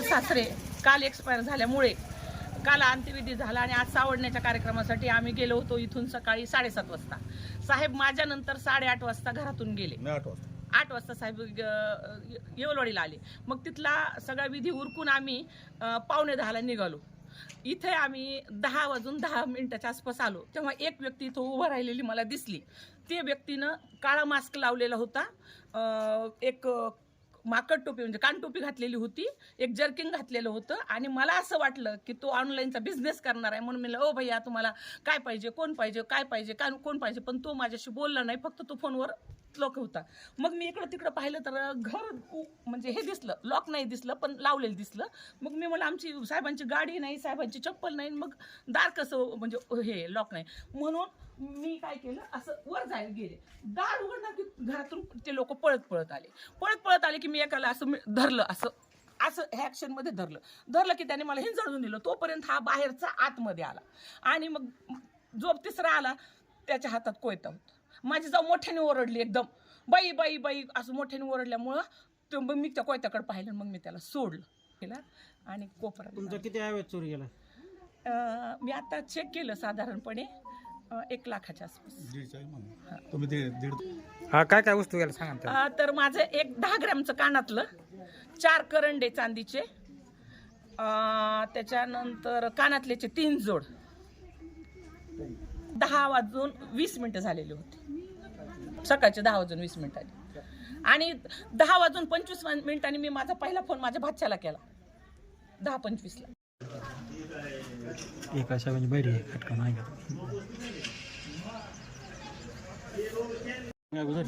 चुलत सासरे काल एक्सपायर झाल्यामुळे काल अंत्यविधी झाला आणि आज सावडण्याच्या कार्यक्रमासाठी आम्ही गेलो होतो इथून सकाळी साडेसात वाजता. साहेब माझ्यानंतर साडेआठ वाजता घरातून गेले. आठ वाजता. आठ वाजता साहेब येवलवाडीला आले. मग तिथला सगळा विधी उरकून आम्ही पावणे दहाला निघालो. इथे आम्ही दहा वाजून दहा मिनिटाच्या आसपास आलो. तेव्हा एक व्यक्ती इथं उभं राहिलेली मला दिसली. ते व्यक्तीनं काळा मास्क लावलेला होता. एक माकड टोपी म्हणजे कानटोपी घातलेली होती एक जर्किंग घातलेलं होतं आणि मला असं वाटलं की तो ऑनलाईनचा बिझनेस करणार आहे म्हणून मी म्हणलं, ओ भैया तुम्हाला काय पाहिजे कोण पाहिजे काय पाहिजे काय कोण पाहिजे? पण तो माझ्याशी बोलला नाही फक्त तो फोनवर लॉक होता. मग मी इकडं तिकडं पाहिलं तर घर म्हणजे हे दिसलं लॉक नाही दिसलं पण लावलेलं दिसलं. मग मी मला आमची साहेबांची गाडी नाही साहेबांची चप्पल नाही मग दार कसं म्हणजे हे लॉक नाही? म्हणून मी काय केलं? असं वर जायला गेले. दार उघडणार की घरातून ते लोक पळत पळत आले. पळत पळत आले की मी एकाला असं धरलं असं असं ह्या ऍक्शनमध्ये धरलं. धरलं की त्याने मला हिंजळून दिलं. तोपर्यंत हा बाहेरचा आतमध्ये आला. आणि मग जो तिसरा आला त्याच्या हातात कोयता. होता माझी जाऊ मोठ्याने ओरडली एकदम. बाई बाई बाई असं मोठ्याने ओरडल्यामुळं ते मग मी त्या कोयत्याकडे पाहिलं मग मी त्याला सोडलं. केला आणि कोपरा तुमचा किती चोरी गेला मी आता चेक केलं साधारणपणे. अं, एक लाखाच्या आसपास. तुम्ही दीड हा काय काय वस्तू गेल्या सांगा ना अं, तर माझं एक दहा ग्रॅमचं कानातलं चार करंडे चांदीचे अं, त्याच्यानंतर कानातल्याचे तीन जोड. दहा वाजून वीस मिनिटं झालेली होती. सकाळचे दहा वाजून वीस मिनिटांनी आणि दहा वाजून पंचवीस मिनिटांनी मी माझा पहिला फोन माझ्या भाच्याला केला. दहा पंचवीसला. एका म्हणजे बैरी आहे खटका नाही का? अगोदर